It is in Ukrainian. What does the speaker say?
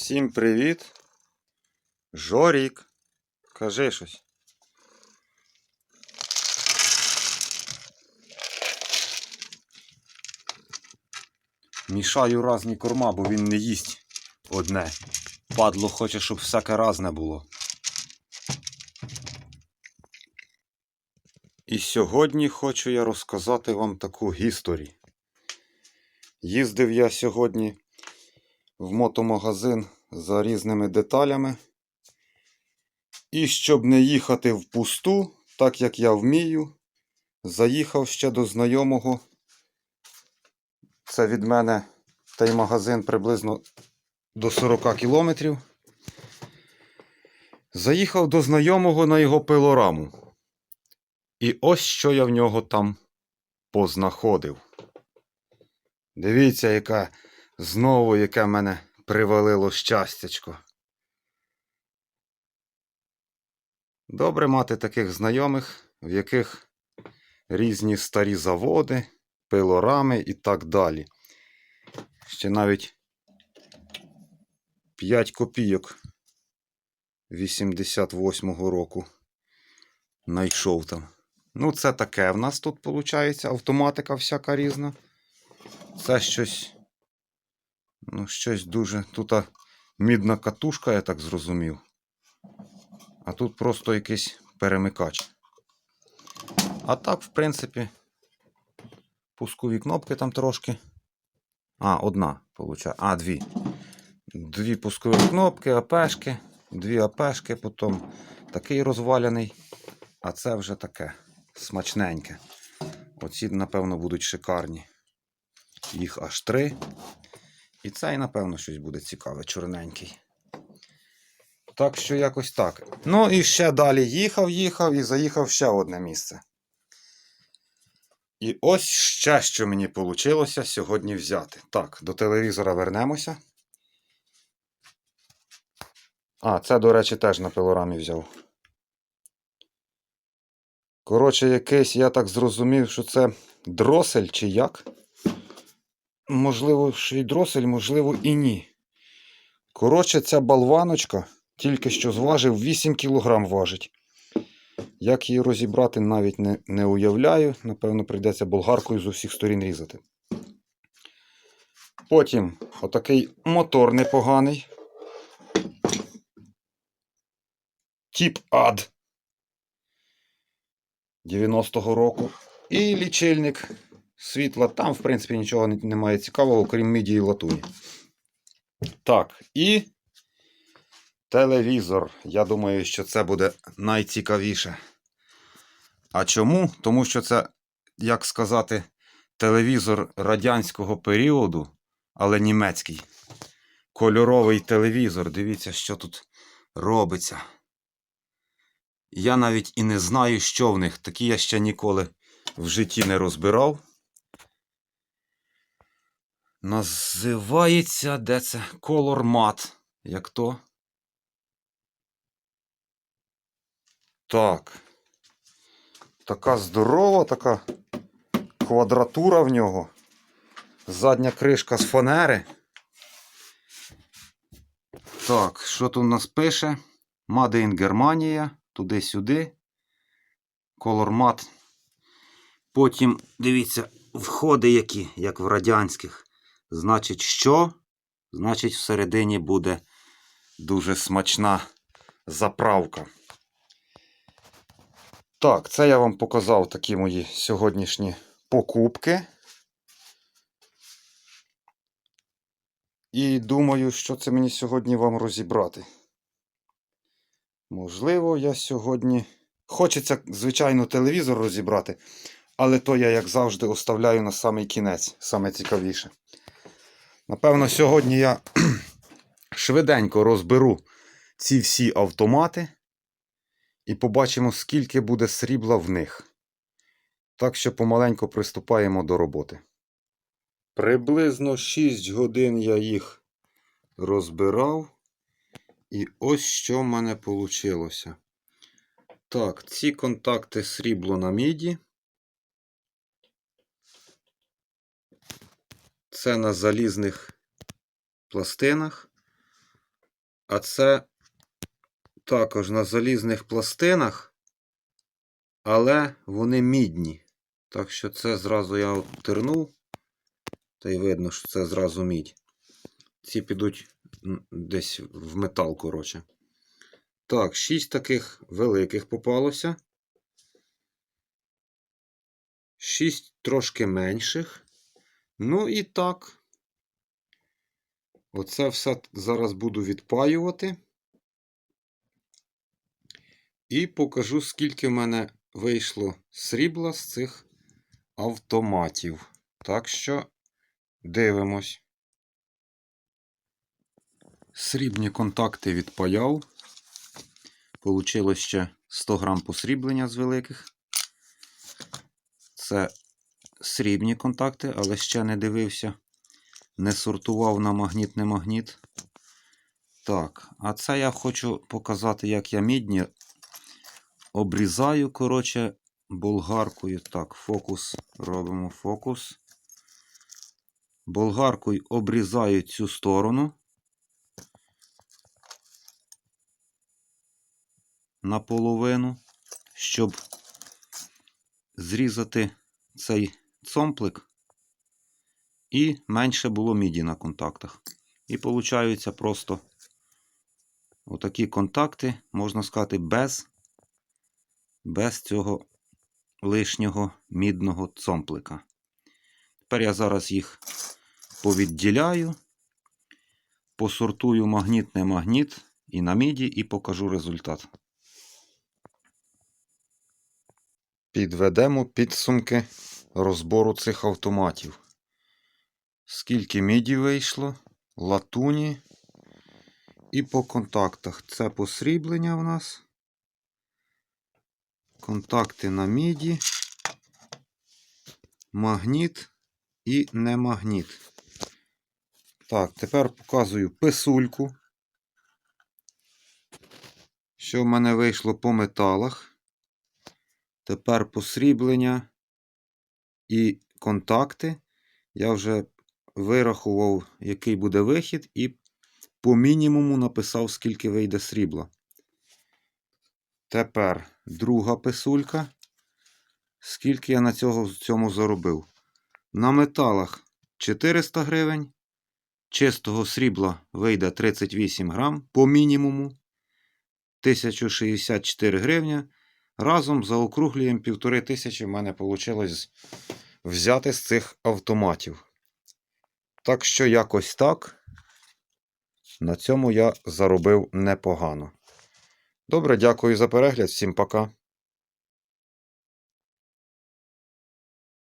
Всім привіт. Жорік. Кажи щось. Мішаю різні корма, бо він не їсть одне. Падло хоче, щоб всяке разне було. І сьогодні хочу я розказати вам таку історію. Їздив я сьогодні в мотомагазин за різними деталями. І щоб не їхати впусту, так як я вмію, заїхав ще до знайомого. Це від мене той магазин приблизно до 40 кілометрів. Заїхав до знайомого на його пилораму. І ось що я в нього там познаходив. Дивіться, яка знову яке мене привалило щастячко. Добре мати таких знайомих, в яких різні старі заводи, пилорами і так далі. Ще навіть 5 копійок 88-го року знайшов там. Ну, це таке в нас тут виходить, автоматика всяка різна. Це щось. Ну, щось дуже. Тут мідна катушка, я так зрозумів. А тут просто якийсь перемикач. А так, в принципі, пускові кнопки там трошки. А, одна, виходить. А, дві. Дві пускові кнопки, АПшки, дві АПшки, потім такий розваляний. А це вже таке смачненьке. Оці, напевно, будуть шикарні. Їх аж три. І цей, напевно, щось буде цікаве, чорненький. Так що якось так. Ну і ще далі їхав, їхав і заїхав ще одне місце. І ось ще що мені вийшло сьогодні взяти. Так, до телевізора вернемося. А, це, до речі, теж на пилорамі взяв. Коротше, якийсь, я так зрозумів, що це дросель чи як. Можливо, й можливо, і ні. Коротше, ця болваночка тільки що зважив 8 кг важить. Як її розібрати, навіть не, не уявляю. Напевно, прийдеться болгаркою з усіх сторін різати. Потім отакий мотор непоганий. Тіп ад 90-го року. І лічильник світла. Там, в принципі, нічого немає цікавого, крім міді і латуні. Так, і телевізор. Я думаю, що це буде найцікавіше. А чому? Тому що це, як сказати, телевізор радянського періоду, але німецький. Кольоровий телевізор. Дивіться, що тут робиться. Я навіть і не знаю, що в них. Такі я ще ніколи в житті не розбирав. Називається, де це? Color Mat. Як то? Так. Така здорова, така квадратура в нього. Задня кришка з фанери. Так, що тут у нас пише? Made in Germania. Туди-сюди. Mat. Потім, дивіться, входи які, як в радянських. Значить, що? Значить, всередині буде дуже смачна заправка. Так, це я вам показав такі мої сьогоднішні покупки. І думаю, що це мені сьогодні вам розібрати. Можливо, я сьогодні. Хочеться, звичайно, телевізор розібрати, але то я, як завжди, оставляю на самий кінець, саме цікавіше. Напевно, сьогодні я швиденько розберу ці всі автомати і побачимо, скільки буде срібла в них. Так що помаленьку приступаємо до роботи. Приблизно 6 годин я їх розбирав. І ось що в мене вийшло. Так, ці контакти срібло на міді. Це на залізних пластинах. а це також на залізних пластинах, але вони мідні. Так що це зразу я обтернув, та й видно, що це зразу мідь. Ці підуть десь в метал, коротше. Так, шість таких великих попалося. Шість трошки менших. Ну і так. Оце все зараз буду відпаювати. І покажу, скільки в мене вийшло срібла з цих автоматів. Так що дивимось. Срібні контакти відпаяв. Получилось ще 100 грам посріблення з великих. Це срібні контакти, але ще не дивився. Не сортував на магніт, не магніт. Так, а це я хочу показати, як я мідні обрізаю, коротше, болгаркою. Так, фокус. Робимо фокус. Болгаркою обрізаю цю сторону. Наполовину, щоб зрізати цей цомплик і менше було міді на контактах. І получаються просто отакі контакти, можна сказати, без, без цього лишнього мідного цомплика. Тепер я зараз їх повідділяю, посортую магніт, не магніт і на міді, і покажу результат. Підведемо підсумки розбору цих автоматів. Скільки міді вийшло, латуні і по контактах. Це посріблення в нас. Контакти на міді, магніт і не магніт. Так, тепер показую писульку. Що в мене вийшло по металах. Тепер посріблення і контакти. Я вже вирахував, який буде вихід, і по мінімуму написав, скільки вийде срібла. Тепер друга писулька. Скільки я на цього, цьому заробив? На металах 400 гривень. Чистого срібла вийде 38 грам по мінімуму. 1064 гривня. Разом заокруглюємо півтори тисячі в мене вийшло взяти з цих автоматів. Так що якось так. На цьому я заробив непогано. Добре, дякую за перегляд. Всім пока.